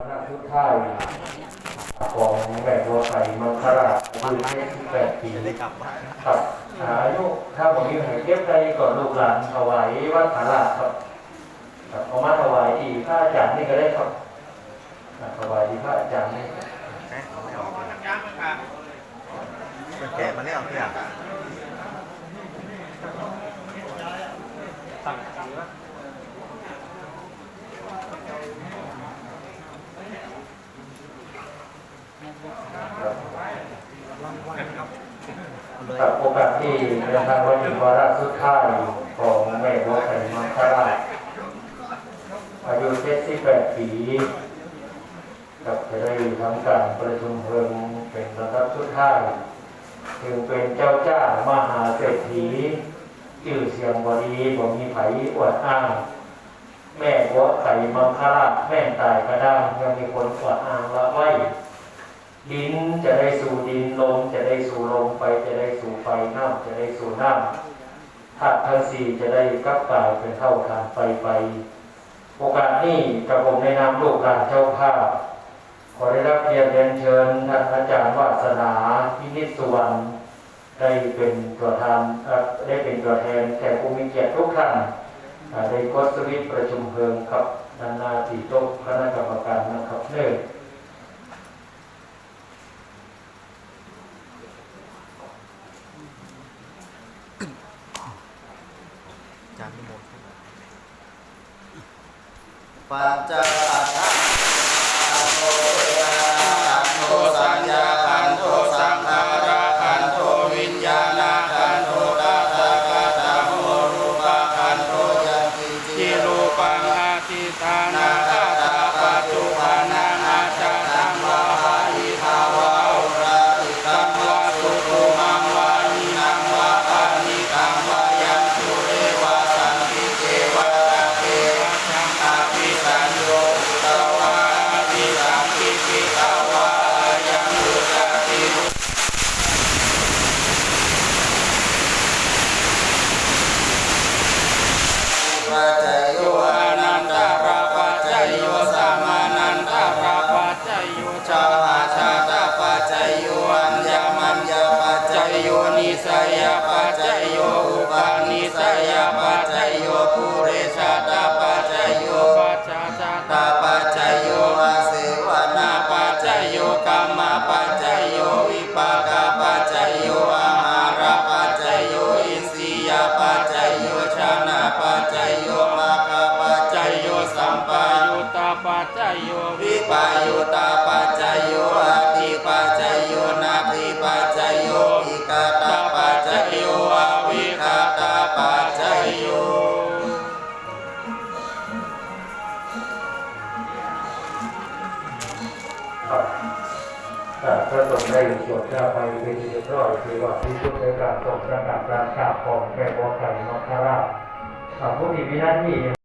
คณะชุดท้ายของแบกวัวไก่มังคลาอายุ28ปีจะได้กลับบ้านครับอายุถ้าผมมีให้เก็บใจก่อนลูกหลานถวายวัดผาลาครับครับเอามาถวายที่พระอาจารย์นี่ก็ได้ครับถวายที่พระอาจารย์นี่แกะไม่ออกมันแกะมาแล้วเนี่ยครับ โอกาสที่เดินทางวันวาระสุดท้ายของแม่วัวไก่มังคลาอายุ78ปีครับจะได้ทำการประชุมเพลิงเป็นระดับสุดท้ายถึงเป็นเจ้าจ้ามหาเศรษฐีชื่อเสียงบดีบ่มีไผ่อวดอ้าง แม่วัวไข่มังคลาแม่ตายกระด้ยังมีคนอวดอ้างว่าไว้ดินจะได้สู่ดินลมจะได้สู่ลมไฟจะได้สู่ไฟน้ำจะได้สู่น้ำธาตุทั้งสี่จะได้กลับกลายเป็นเท่าทานไฟไป โอกาสนี้กระผมในนามลูกหลานเจ้าภาพขอได้รับเกียรติเรียนเชิญท่านอาจารย์วาสนาพินิจสุวรรณได้เป็นตัวแทนได้เป็นตัวแทนแขกผู้มีเกียรติทุกท่าน ในกดสวิตประชุมเพลิงครับนานาติโต๊ะคณะกรรมการนะครับเนื่องจานไม่หมดปัจจัย จิตานาตา โยนิสยปัจจโยอุปาณิสยปัจจโยภูเรชา พระสงฆ์ได้สวดชาไปเป็นที่เรียบร้อยคือว่าที่ชุดในการทรงประกาศราชาของแม่วัวไก่มังคลาอ่าผู้มีวินาที